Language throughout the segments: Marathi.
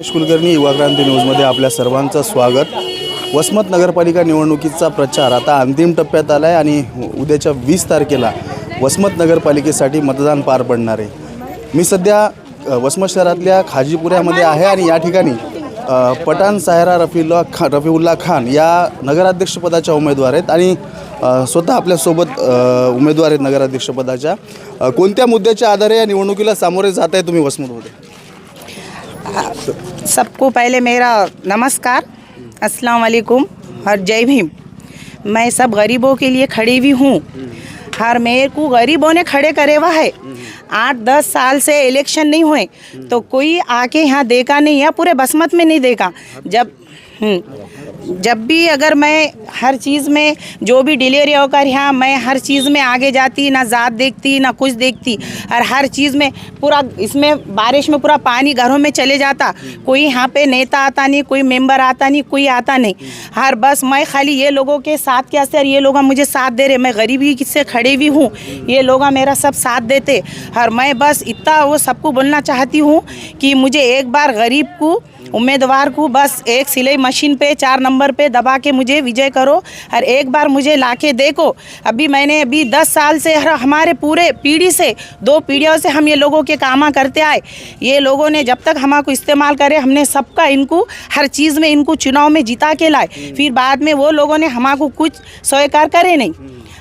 रमेश कुलकर्णी युवा क्रांती न्यूजमध्ये आपल्या सर्वांचं स्वागत. वसमत नगरपालिका निवडणुकीचा प्रचार आता अंतिम टप्प्यात आला आहे आणि उद्याच्या वीस तारखेला वसमत नगरपालिकेसाठी मतदान पार पडणार आहे. मी सध्या वसमत शहरातल्या खाजीपुऱ्यामध्ये आहे आणि या ठिकाणी पठाण सायरा रफिल्ला खा रफिउल्ला खान या नगराध्यक्षपदाच्या उमेदवार आहेत आणि स्वतः आपल्यासोबत उमेदवार आहेत नगराध्यक्षपदाच्या कोणत्या मुद्द्याच्या आधारे या निवडणुकीला सामोरे जात आहे तुम्ही वसमतमध्ये सबको पहले मेरा नमस्कार अस्सलाम वालेकुम और जय भीम। मैं सब गरीबों के लिए खड़ी भी हूँ। हर मेयर को गरीबों ने खड़े करे हुआ है। आठ, दस साल से इलेक्शन नहीं हुए तो कोई आके यहाँ देखा नहीं है पूरे बसमत में नहीं देखा जब जब भी अगर मैं हर चीज़ में, जो भी डिलीवरी होकर यहाँ, मैं हर चीज़ में आगे जाती, ना ज़ात देखती, ना कुछ देखती, और हर चीज़ में पूरा, इसमें बारिश में पूरा पानी घरों में चले जाता, कोई यहाँ पे नेता आता नहीं, कोई मेंबर आता नहीं, कोई आता नहीं। हर बस मैं खाली ये लोगों के साथ के असर ये लोग मुझे साथ दे रहे मैं गरीबी से खड़े हुई हूँ। ये लोग मेरा सब साथ देते। और मैं बस इतना वो सबको बोलना चाहती हूँ कि मुझे एक बार गरीब को उम्मीदवार को बस एक सिलाई मशीन पे चार नंबर पे दबा के मुझे विजय करो। और एक बार मुझे लाके देखो। अभी मैंने अभी दस साल से हर- हमारे पूरे पीढ़ी से, दो पीढ़ियों से हम ये लोगों के कामा करते आए। ये लोगों ने जब तक हमारे को इस्तेमाल करे, हमने सबका इनको, हर चीज़ में इनको चुनाव में जिता के लाए। फिर बाद में वो लोगों ने हमारे को कुछ स्वीकार करे नहीं।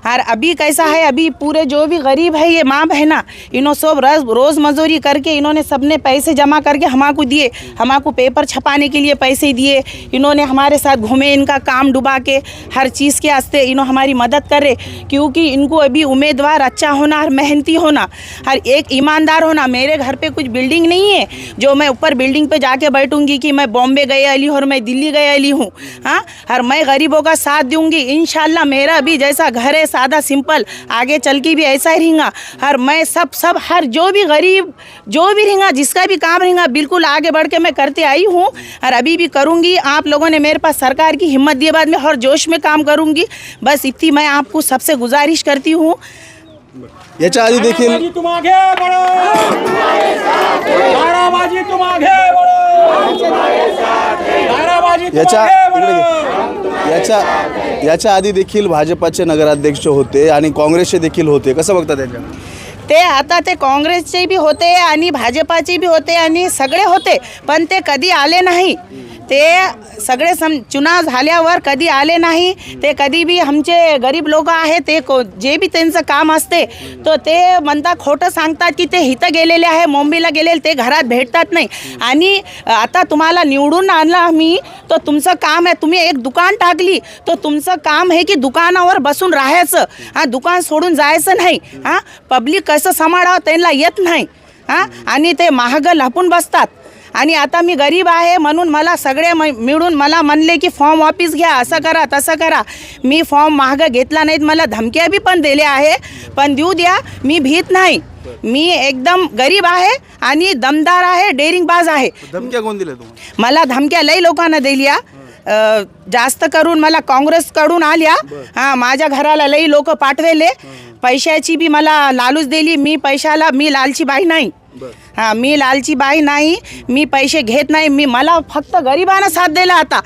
और अभी कैसा है, अभी पूरे जो भी गरीब है, ये माँ बहना इन्हों सब रोज, रोज़ मजदूरी करके इन्होंने सबने पैसे जमा करके हमारे को दिए हमारे को पेपर छपाने के लिए पैसे दिए, इन्होंने हमारे साथ घूमे, इनका काम डुबा के, हर चीज़ के आस्ते इन्हों हमारी मदद करे, क्योंकि इनको अभी उम्मीदवार अच्छा होना और मेहनती होना, हर एक ईमानदार होना, मेरे घर पे कुछ बिल्डिंग नहीं है, जो मैं ऊपर बिल्डिंग पे जाके बैठूँगी कि मैं बॉम्बे गई अली और मैं दिल्ली गई अली हूँ हाँ और मैं गरीबों का साथ दूँगी इन मेरा भी जैसा घर है सादा सिंपल आगे चल के भी ऐसा ही रहेंगे। हर मैं सब सब, हर जो भी गरीब, जो भी रहेंगे, जिसका भी काम रहेंगे, बिल्कुल आगे बढ़ के मैं करते आई हूँ। और अभी भी करूँगी। आप लोगों ने मेरे पास सरकार की हिम्मत दिए बाद में हर जोश में काम करूँगी। बस इतनी मैं आपको सबसे गुजारिश करती हूँ। याच्या आधी देखील. याच्या याच्या आधी देखील भाजपाचे नगराध्यक्ष होते आणि काँग्रेसचे देखील होते. कसं बघता त्याच्या? ते आता ते काँग्रेसचे बी होते आणि भाजपाचे बी होते आणि सगळे होते पण ते कधी आले नाही. ते सगळे सम चुनाव झाल्यावर कधी आले नाही ते कधी बी आमचे गरीब लोक आहे ते को जे बी त्यांचं काम असते तर ते म्हणतात खोटं सांगतात की ते इथं गेलेले आहे मुंबईला गेलेले ते घरात भेटतात नाही. आणि आता तुम्हाला निवडून आणला मी तर तुमचं काम आहे तुम्ही एक दुकान टाकली तर तुमचं काम आहे की दुकानावर बसून राहायचं हां दुकान सोडून जायचं नाही हां पब्लिक कसं सांभाळावं त्यांना येत नाही हां आणि ते महाग लपून बसतात. आणि आता मी गरीब आहे म्हणून मला सगळे म- मिळून मला म्हणले की फॉर्म वापिस घ्या असं करा तसं करा. मी फॉर्म महाग घेतला नाहीत मला धमक्या बी पण दिल्या आहे. पण देऊ द्या मी भीत नाही. मी एकदम गरीब आहे आणि दमदार आहे डेअरिंगबाज आहे. धमक्या कोण दिल्या तुम्हाला? मला धमक्या लई लोकांना दिल्या. अ, जास्त करून मला काँग्रेसकडून आल्या. हां माझ्या घराला लई लोक पाठवेले. पैशाची बी मला लालूच दिली. मी पैशाला मी लालची बाई नाही. हां मी लालची बाई नाही मी पैसे घेत नाही मी मला फक्त गरिबांना साथ दिला आता.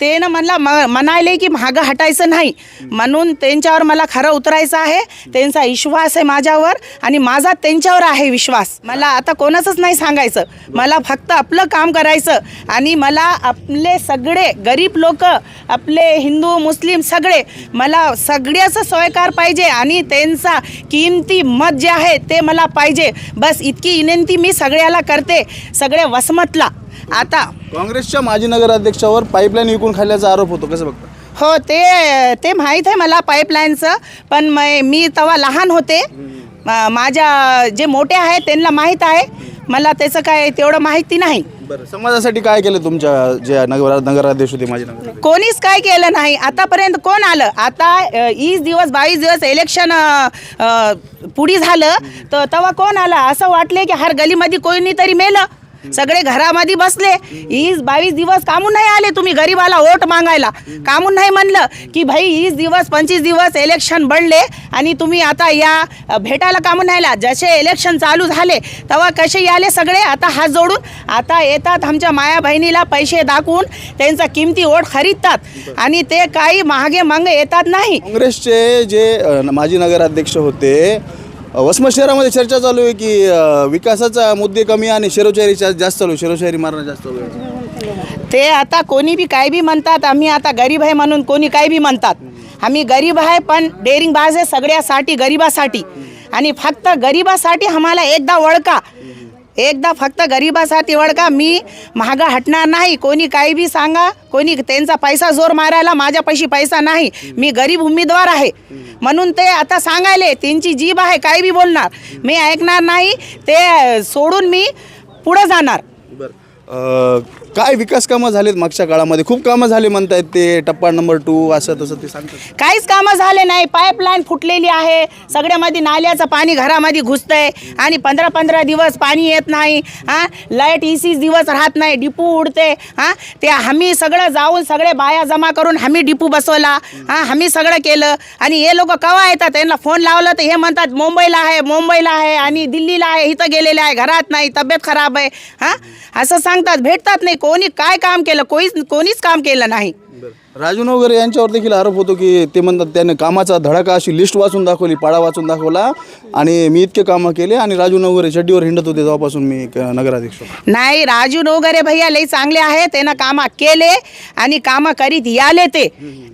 ते ना म्हणला म म्हणाले की मागं हटायचं नाही. म्हणून त्यांच्यावर मला खरं उतरायचं आहे. त्यांचा विश्वास आहे माझ्यावर आणि माझा त्यांच्यावर आहे विश्वास. मला आता कोणाचंच नाही सांगायचं. मला फक्त आपलं काम करायचं आणि मला आपले सगळे गरीब लोक आपले हिंदू मुस्लिम सगळे मला सगळ्याचं सोयकार पाहिजे आणि त्यांचा किमती मत जे आहे ते मला पाहिजे. बस इतकी विनंती मी सगळ्याला करते सगळ्या वसमतला. आता काँग्रेसच्या माजी नगराध्यक्षावर पाईपलाईन विकून खाल्ल्याचा आरोप होतो कसं बघता? हो ते ते माहीत आहे मला पाईपलाईनचं पण मै मी तेव्हा लहान होते. मा- माझ्या जे मोठे आहेत त्यांना माहीत आहे. मला त्याचं काय तेवढं माहिती नाही. बरं. समाजासाठी काय केलं तुमच्या जे नगर नगराध्यक्ष होते माझे कोणीच काय केलं नाही. आतापर्यंत कोण आलं? आता ईस वीस दिवस बावीस दिवस इलेक्शन पुढे झालं तर तेव्हा कोण आलं? असं वाटलं की हर गलीमध्ये कोणी तरी मेलं. सगळे घरामध्ये बसले. वीस बावीस दिवस कामून नाही आले तुम्ही गरीबाला वोट मागायला. कामून नाही म्हणलं की भाई वीस दिवस पंचवीस दिवस इलेक्शन बनले आणि तुम्ही आता या भेटायला कामून नाही आला. जसे इलेक्शन चालू झाले तेव्हा कसे आले सगळे? आता हात जोडून आता येतात आमच्या माया बहिणीला पैसे दाखवून त्यांचा किमती ओट खरीदतात. आणि ते काही महागे मागे येतात नाही. काँग्रेसचे जे माजी नगराध्यक्ष होते वसमत शहरामध्ये चर्चा चालू आहे की विकासाचा मुद्दे कमी आणि शेरोशायरी जास्त चालू आहे. मारणं जास्त चालू आहे. ते आता कोणी बी काय बी म्हणतात आम्ही आता गरीब आहे म्हणून कोणी काय बी म्हणतात. आम्ही गरीब आहे पण डेअरिंग बाज आहे सगळ्यासाठी गरिबासाठी. आणि फक्त गरिबासाठी आम्हाला एकदा वळका एकदा फक्त गरिबासाठी वळका मी महागा हटणार नाही. कोणी काही बी सांगा कोणी त्यांचा पैसा जोर मारायला माझ्यापाशी पैसा नाही. मी गरीब उमेदवार आहे. म्हणून ते आता सांगायले त्यांची जीभ आहे काही बी बोलणार. मी ऐकणार नाही ते सोडून मी पुढं जाणार. बरं. काय विकास कामं झालेत मागच्या काळामध्ये? खूप कामं झाले म्हणतायत ते टप्पा नंबर टू असं तसं ते सांगतात. काहीच कामं झाले नाही. पाईपलाईन फुटलेली आहे. सगळ्यामध्ये नाल्याचं पाणी घरामध्ये घुसतंय. आणि पंधरा पंधरा दिवस पाणी येत नाही. हां? लाइट इसीच दिवस राहत नाही. डिपू उडते. हां? ते आम्ही सगळं जाऊन सगळे बाया जमा करून आम्ही डिपू बसवला. हां? आम्ही सगळं केलं. आणि हे लोक केव्हा येतात? त्यांना फोन लावलं तर हे म्हणतात मुंबईला आहे मुंबईला आहे. आणि दिल्लीला आहे. इथं गेलेले आहे. घरात नाही. तब्येत खराब आहे. हां? असं सांगतात. भेटतात नाही कोणी काय काम केलं कोणीच कोणीच काम केलं नाही. राजू वगैरे यांच्यावर देखील आरोप होतो की ते म्हणतात त्याने कामाचा धडाका अशी लिस्ट वाचून दाखवली पाडा वाचून दाखवला आणि मी इतके कामं केले आणि राजू वगैरे चड्डीवर हिंडत होते तेव्हापासून मी नगराध्यक्ष होतो. नाही राजू नवगरे भैया लई चांगले आहे त्यानं कामं केले आणि कामं करीत याले ते.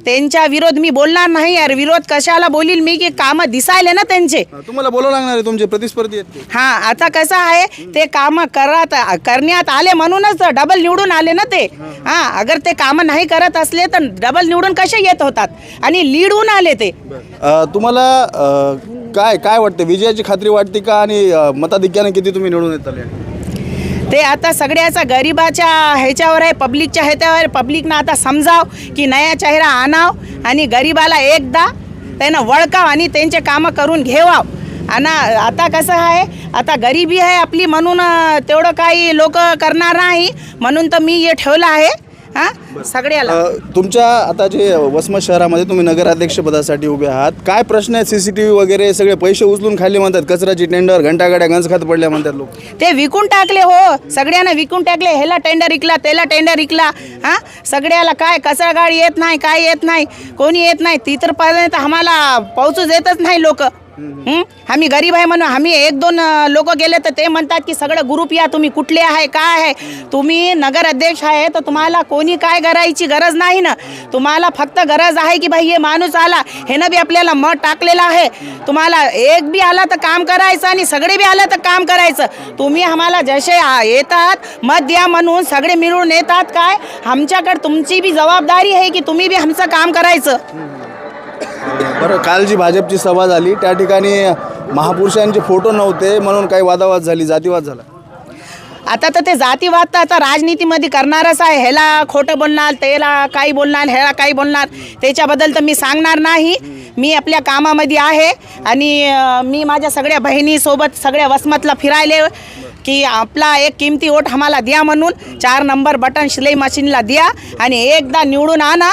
त्यांच्या विरोध मी बोलणार नाही यार विरोध कशाला बोलील? मी की कामं दिसायले ना त्यांचे. हा, तुम्हाला बोलावं लागणार आहे तुमचे प्रतिस्पर्धी आहेत ते. हा आता कसं आहे ते कामं करत करण्यात आले म्हणूनच डबल निवडून आले ना ते. हा अगर ते कामं नाही करत असले तर डबल निवडून कसे येत होतात? आणि लीड होऊन आले ते. अ, तुम्हाला अ, काय काय वाटतं? विजयाची खात्री वाटते का? आणि अ, मताधिक्याने किती तुम्ही निवडून येत आले ते आता सगळ्याचा गरिबाच्या ह्याच्यावर आहे पब्लिकच्या ह्याच्यावर पब्लिकनं आता समजाव की नया चेहरा आणाव आणि गरिबाला एकदा त्यानं वळकाव आणि त्यांचे कामं करून घेवाव. आणि आता कसं आहे आता गरिबी आहे आपली म्हणून अं, तेवढं काही लोक करणार नाही. म्हणून तर मी हे ठेवलं आहे. हां? सगळ्याला. अ, तुमच्या आता जे वसमत शहरामध्ये तुम्ही नगराध्यक्ष पदासाठी उभे आहात काय प्रश्न आहेत? सी सी टी व्ही वगैरे सगळे पैसे उचलून खाल्ले म्हणतात कचऱ्याची टेंडर घंटागाड्या गंज खात पडल्या म्हणतात लोक. ते विकून टाकले हो. सगळ्यांना विकून टाकले. ह्याला टेंडर इकला त्याला टेंडर इकला हां? सगळ्याला काय? कचरा गाडी येत नाही काय येत नाही कोणी येत नाही. ती तर पर्यंत आम्हाला पाऊसच येतच नाही लोक. आम्ही गरीब आहे म्हणून आम्ही एक दोन लोक गेले तर ते म्हणतात की सगळं ग्रुप या तुम्ही कुठले आहे काय आहे? तुम्ही नगर अध्यक्ष आहे तर तुम्हाला कोणी काय करायची गरज नाही ना. तुम्हाला फक्त गरज आहे की भाई हे माणूस आला हे ना बी आपल्याला मत टाकलेलं आहे. तुम्हाला एक बी आला तर काम करायचं आणि सगळे बी आलं तर काम करायचं. तुम्ही आम्हाला जसे आ- येतात मत द्या म्हणून सगळे मिळून येतात काय? आमच्याकडे तुमची बी जबाबदारी आहे की तुम्ही बी आमचं काम करायचं. बरं काल जी भाजपची सभा झाली त्या ठिकाणी महापुरुषांचे फोटो नव्हते म्हणून काही वादावाद झाली जातीवाद झाला. आता तर ते जातीवाद तर आता राजनीतीमध्ये करणारच आहे. ह्याला खोटं बोलणार त्याला काही बोलणार ह्याला काही बोलणार त्याच्याबद्दल तर मी सांगणार नाही. मी आपल्या कामामध्ये आहे आणि मी माझ्या सगळ्या बहिणीसोबत सगळ्या वसमतला फिरायले की आपला एक किमती ओट आम्हाला द्या म्हणून चार नंबर बटन शिलाई मशीनला द्या आणि एकदा निवडून आणा.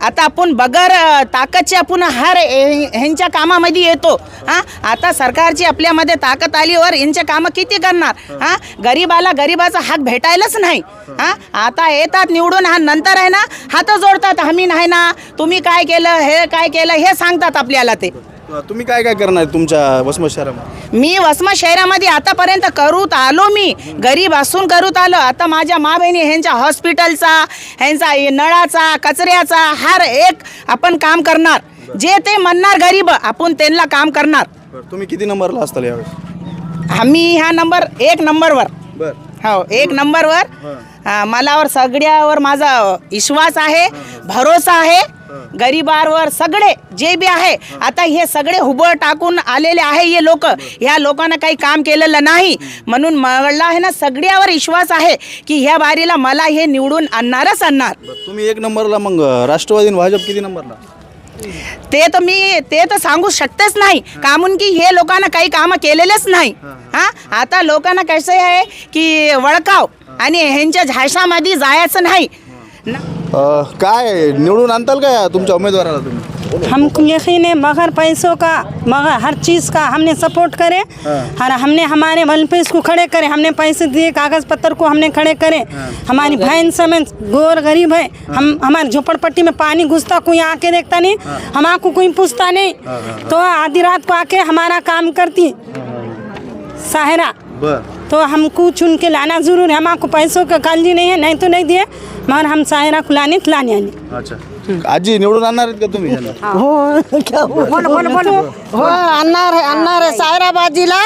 आता आपण बगर अ, ताकदचे आपण हार ह्यांच्या कामामध्ये येतो. हां? आता सरकारची आपल्यामध्ये ताकद आलीवर यांचे कामं किती करणार? हां? गरीबाला गरीबाचा हक भेटायलाच नाही. हां? आता येतात निवडून हा नंतर आहे ना हात जोडतात आम्ही नाही ना तुम्ही काय केलं हे काय केलं हे सांगतात आपल्याला ते. तुम्ही काय काय करणार तुमच्या वसमत शहरामध्ये? मी वसमत शहरामध्ये आतापर्यंत करूत आलो मी. गरीब असून करूत आलो. आता माझ्या मा बहिणी ह्यांच्या हॉस्पिटलचा ह्यांचा हे नळाचा कचऱ्याचा हर एक आपण काम करणार. जे ते म्हणणार गरीब आपण त्यांना काम करणार. बरं, तुम्ही किती नंबरला असताल यावेळेस? आम्ही ह्या नंबर एक नंबरवर. बरं. हो एक नंबरवर. हा, मलावर सगळ्यावर माझा विश्वास आहे भरोसा आहे. गरिबांवर सगळे जे बी आहे आता हे सगळे हुबळ टाकून आलेले आहे हे लोक. ह्या लोकांना काही काम केलेलं नाही. म्हणून मला आहे ना सगळ्यावर विश्वास आहे की ह्या बारीला मला हे निवडून आणणारच आणणार. तुम्ही एक नंबरला मग राष्ट्रवादी भाजप किती नंबरला? ते तर मी ते तर सांगू शकतेच नाही. कामून की हे लोकांना काही कामं केलेलेच नाही. हा. आता लोकांना कसं आहे की वळकाव आणि ह्यांच्या झाशामध्ये जायचं नाही. अ, काय निवडून आणताल का तुमच्या उमेदवाराला तुम्ही? हमको यकीन है मगर पैसों का मगर हर चीज़ का हमने सपोर्ट करे और हमने हमारे बल पे इसको खड़े करे हमने पैसे दिए कागज़ पत्र को हमने खड़े करे। हमारी बहन समेत गोर गरीब है हम हमारे झोपड़पट्टी में पानी घुसता कोई आके देखता नहीं हमारे कोई पूछता नहीं। तो आधी रात को आके हमारा काम करती साहरा। बर। तो हमको चुन के लाना जरूर है। हमारे पैसों का कालजी नहीं है नहीं तो नहीं दिए मगर हम साहरा को लाने तो लाने आने अच्छा। आजी निवडून आणणार आहेत का तुम्ही? ह्याला? हो। आणणार आहे आणणार आहे सायराबाजीला।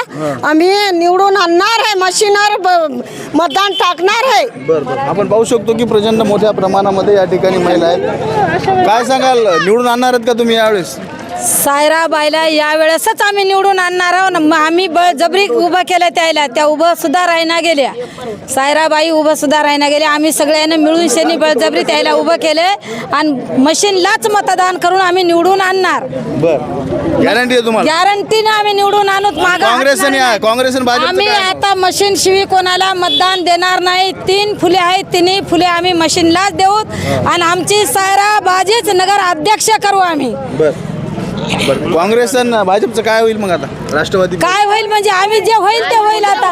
आम्ही निवडून आणणार आहे मशीनवर ब- मतदान टाकणार आहे. बर बर. आपण पाहू शकतो की प्रचंड मोठ्या प्रमाणामध्ये या ठिकाणी महिला आहेत. काय सांगाल निवडून आणणार आहेत का तुम्ही यावेळेस? सायराबाईला यावेळेसच आम्ही निवडून आणणार आहोत. मग आम्ही बळजबरी उभं केलं त्याला. त्या उभं सुद्धा राहिना गेल्या. सायराबाई उभं सुद्धा राहिना गेल्या. आम्ही सगळ्यांना मिळून शेनी बळजबरी त्याला उभं केले. आणि मशीनलाच मतदान करून आम्ही निवडून आणणार. बर. गॅरंटी आहे तुम्हाला? गॅरंटीने आम्ही निवडून आणूत मागं काँग्रेस आणि काँग्रेस आणि. भाजपचं आम्ही? आता मशीन शिवी कोणाला मतदान देणार नाही. तीन फुले आहेत तिन्ही फुले आम्ही मशीनलाच देऊत आणि आमची सायरा बाजीच नगर अध्यक्ष करू आम्ही. बर. बर काँग्रेस आणि भाजपचं काय होईल मग आता? राष्ट्रवादी काय होईल म्हणजे आम्ही जे होईल ते होईल आता.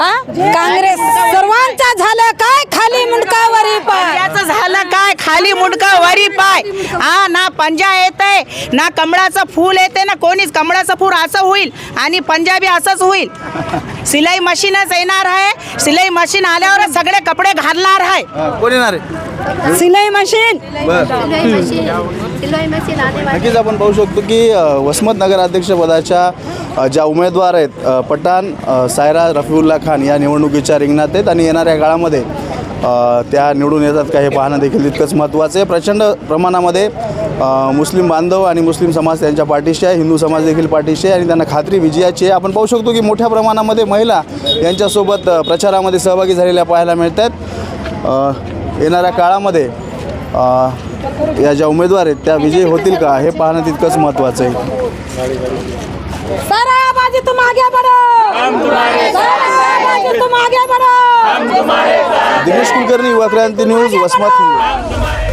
हा? काँग्रेस सर्वांचा झालं काय खाली मुंडकावरी पाय? पंजाचं झालं काय खाली मुंडका वरी पाय? हा ना पंजा येते ना कमळाचं फूल येते ना कोणीच कमळाचं फूल असं होईल आणि पंजाबी असंच होईल. सिलाई मशीनच येणार आहे. सिलाई मशीन आल्यावर सगळे कपडे घालणार आहे. कोण येणार आहे? सिलाई मशीन? बर. सिलाई मशीन. सिलाई मशीन आने वाली नक्कीच आपण पाहू शकतो की वसमत नगराध्यक्षपदाच्या ज्या उमेदवार आहेत पठाण सायरा रफिउल्ला खान या निवडणुकीच्या रिंगणात आहेत आणि येणाऱ्या काळामध्ये त्या निवडून येतात का हे पाहणं देखील तितकंच महत्त्वाचं आहे. प्रचंड प्रमाणामध्ये मुस्लिम बांधव आणि मुस्लिम समाज त्यांच्या पाठीशी आहे हिंदू समाज देखील पाठीशी आहे आणि त्यांना खात्री विजयाची आहे. आपण पाहू शकतो की मोठ्या प्रमाणामध्ये महिला यांच्यासोबत प्रचारामध्ये सहभागी झालेल्या पाहायला मिळत आहेत येणाऱ्या काळामध्ये या ज्या उमेदवार आहेत त्या विजयी होतील का? हे पाहणं तितकंच महत्त्वाचं आहे. दिनेश कुलकर्णी युवा क्रांती न्यूज वसमत